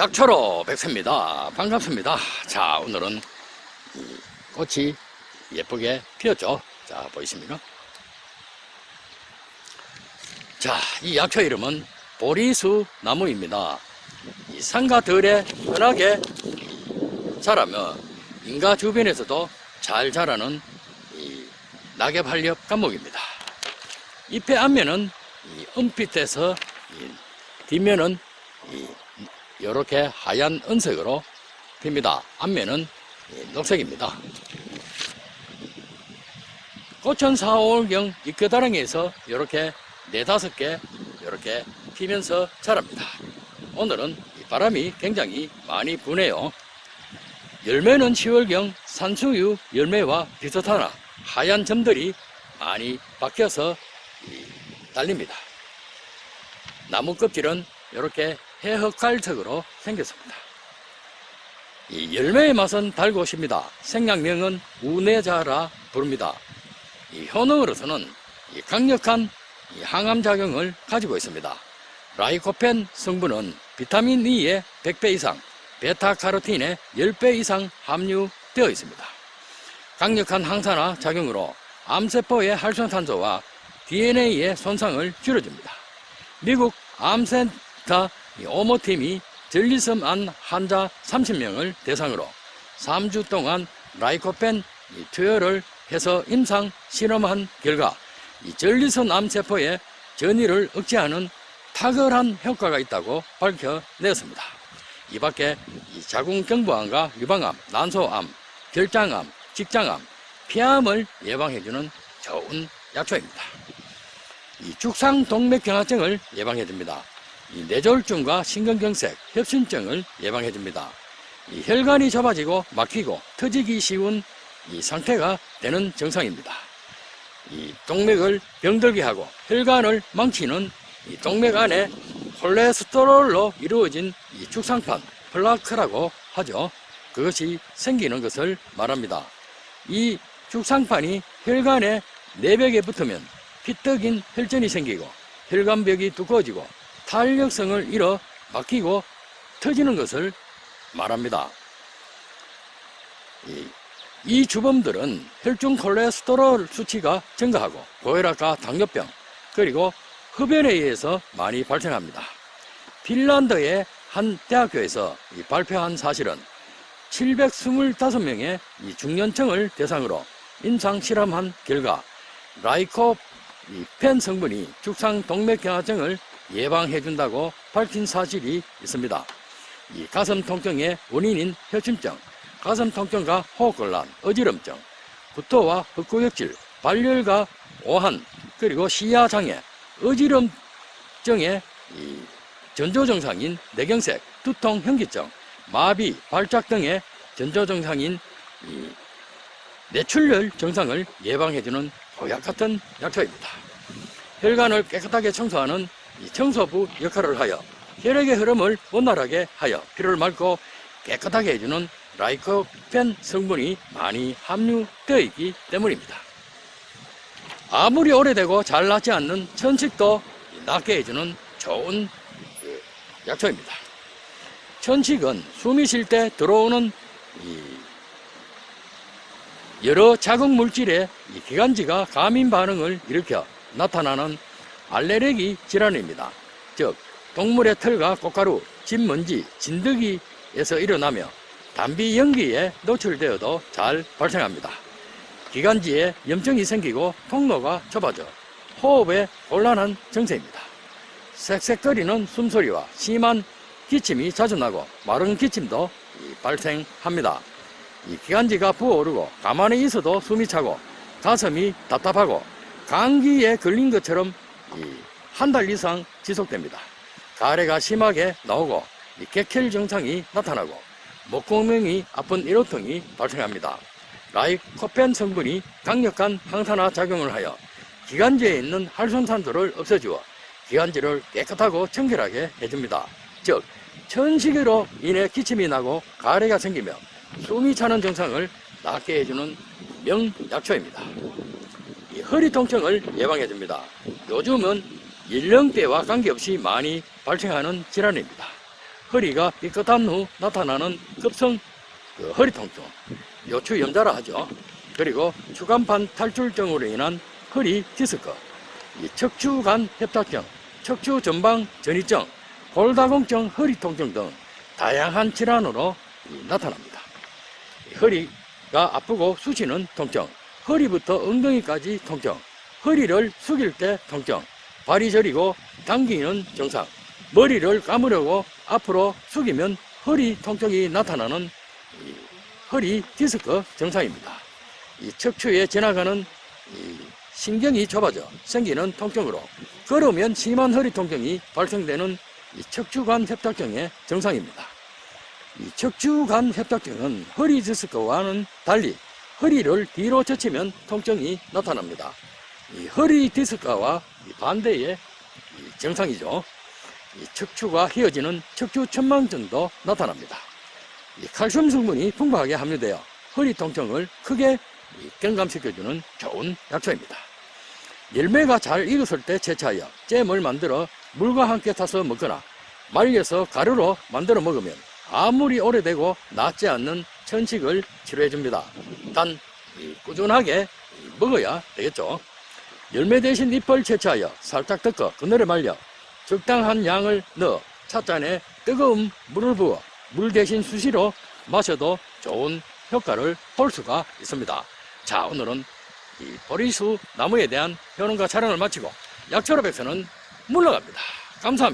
약초로 백세입니다. 반갑습니다. 자, 오늘은 이 꽃이 예쁘게 피었죠. 자, 보이십니까? 자, 이 약초 이름은 보리수 나무입니다. 이 산과 들에 흔하게 자라며 인가 주변에서도 잘 자라는 이 낙엽 활렵 감목입니다. 잎의 앞면은 이 은빛에서 이 뒷면은 이 이렇게 하얀 은색으로 핍니다. 앞면은 이 녹색입니다. 꽃은 4, 5월경 이 끝다랑에서 이렇게 네다섯 개 이렇게 피면서 자랍니다. 오늘은 이 바람이 굉장히 많이 부네요. 열매는 10월경 산수유 열매와 비슷하나 하얀 점들이 많이 박혀서 이 달립니다. 나무 껍질은 이렇게 해흑갈색으로 생겼습니다. 이 열매의 맛은 달고 싶니다. 생략명은 우내자라 부릅니다. 이 효능으로서는 이 강력한 이 항암 작용을 가지고 있습니다. 라이코펜 성분은 비타민 E의 100배 이상, 베타카로틴의 10배 이상 함유되어 있습니다. 강력한 항산화 작용으로 암세포의 활성탄소와 DNA의 손상을 줄여줍니다. 미국 암센터 오모팀이 전리섬 안 환자 30명을 대상으로 3주 동안 라이코펜 투여를 해서 임상 실험한 결과 이 전리선 암세포의 전이를 억제하는 탁월한 효과가 있다고 밝혀냈습니다. 이 밖에 이 자궁경부암과 유방암, 난소암, 결장암, 직장암, 폐암을 예방해주는 좋은 약초입니다. 이 죽상동맥경화증을 예방해줍니다. 이 뇌졸중과 심근경색, 협심증을 예방해줍니다. 이 혈관이 좁아지고 막히고 터지기 쉬운 이 상태가 되는 증상입니다. 이 동맥을 병들게 하고 혈관을 망치는 이 동맥 안에 콜레스테롤로 이루어진 이 죽상판, 플라크라고 하죠. 그것이 생기는 것을 말합니다. 이 죽상판이 혈관의 내벽에 붙으면 피떡인 혈전이 생기고 혈관벽이 두꺼워지고 탄력성을 잃어 막히고 터지는 것을 말합니다. 이, 이 주범들은 혈중 콜레스테롤 수치가 증가하고 고혈압과 당뇨병 그리고 흡연에 의해서 많이 발생합니다. 핀란드의 한 대학교에서 이 발표한 사실은 725명의 이 중년층을 대상으로 임상 실험한 결과 라이코펜 성분이 죽상 동맥경화증을 예방해 준다고 밝힌 사실이 있습니다. 이 가슴 통증의 원인인 협심증, 가슴 통증과 호흡곤란, 어지럼증, 구토와 헛구역질, 발열과 오한, 그리고 시야 장애, 어지럼증의 이 전조 증상인 뇌경색, 두통, 현기증, 마비, 발작 등의 전조 증상인 이 뇌출혈 증상을 예방해주는 보약 같은 약초입니다. 혈관을 깨끗하게 청소하는 이 청소부 역할을 하여 혈액의 흐름을 원활하게 하여 피를 맑고 깨끗하게 해주는 라이코펜 성분이 많이 함유되어 있기 때문입니다. 아무리 오래되고 잘 낫지 않는 천식도 낫게 해주는 좋은 그 약초입니다. 천식은 숨이 쉴 때 들어오는 이 여러 자극 물질의 이 기관지가 감인 반응을 일으켜 나타나는 알레르기 질환입니다. 즉 동물의 털과 꽃가루, 진먼지, 진드기에서 일어나며 담비 연기에 노출되어도 잘 발생합니다. 기관지에 염증이 생기고 통로가 좁아져 호흡에 곤란한 증세입니다. 색색거리는 숨소리와 심한 기침이 자주 나고 마른 기침도 발생합니다. 이 기관지가 부어오르고 가만히 있어도 숨이 차고 가슴이 답답하고 감기에 걸린 것처럼 한 달 이상 지속됩니다. 가래가 심하게 나오고 객혈 증상이 나타나고 목구멍이 아픈 일호통이 발생합니다. 라이코펜 성분이 강력한 항산화 작용을 하여 기관지에 있는 활성산소를 없애주어 기관지를 깨끗하고 청결하게 해줍니다. 즉 천식으로 인해 기침이 나고 가래가 생기며 숨이 차는 증상을 낫게 해주는 명약초입니다. 허리 통증을 예방해줍니다. 요즘은 연령대와 관계없이 많이 발생하는 질환입니다. 허리가 삐끗한 후 나타나는 급성 그 허리 통증, 요추 염자라 하죠. 그리고 추간판 탈출증으로 인한 허리 디스크, 이 척추관 협착증, 척추 전방 전이증, 골다공증, 허리 통증 등 다양한 질환으로 이 나타납니다. 이 허리가 아프고 쑤시는 통증, 허리부터 엉덩이까지 통증, 허리를 숙일 때 통증, 발이 저리고 당기는 증상, 머리를 감으려고 앞으로 숙이면 허리 통증이 나타나는 이 허리 디스크 증상입니다. 이 척추에 지나가는 이 신경이 좁아져 생기는 통증으로 걸으면 심한 허리 통증이 발생되는 이 척추관 협착증의 증상입니다. 이 척추관 협착증은 허리 디스크와는 달리 허리를 뒤로 젖히면 통증이 나타납니다. 이 허리 디스크와 이 반대의 이 증상이죠. 이 척추가 휘어지는 척추 천망증도 나타납니다. 이 칼슘 성분이 풍부하게 함유되어 허리 통증을 크게 이 경감시켜주는 좋은 약초입니다. 열매가 잘 익었을 때 채취하여 잼을 만들어 물과 함께 타서 먹거나 말려서 가루로 만들어 먹으면 아무리 오래되고 낫지 않는 천식을 치료해 줍니다. 단이 꾸준하게 먹어야 되겠죠. 열매 대신 잎을 채취하여 살짝 덮어 그늘에 말려 적당한 양을 넣어 찻잔에 뜨거운 물을 부어 물 대신 수시로 마셔도 좋은 효과를 볼 수가 있습니다. 자, 오늘은 이 보리수 나무에 대한 효능과 촬영을 마치고 약초로 백서는 물러갑니다. 감사합니다.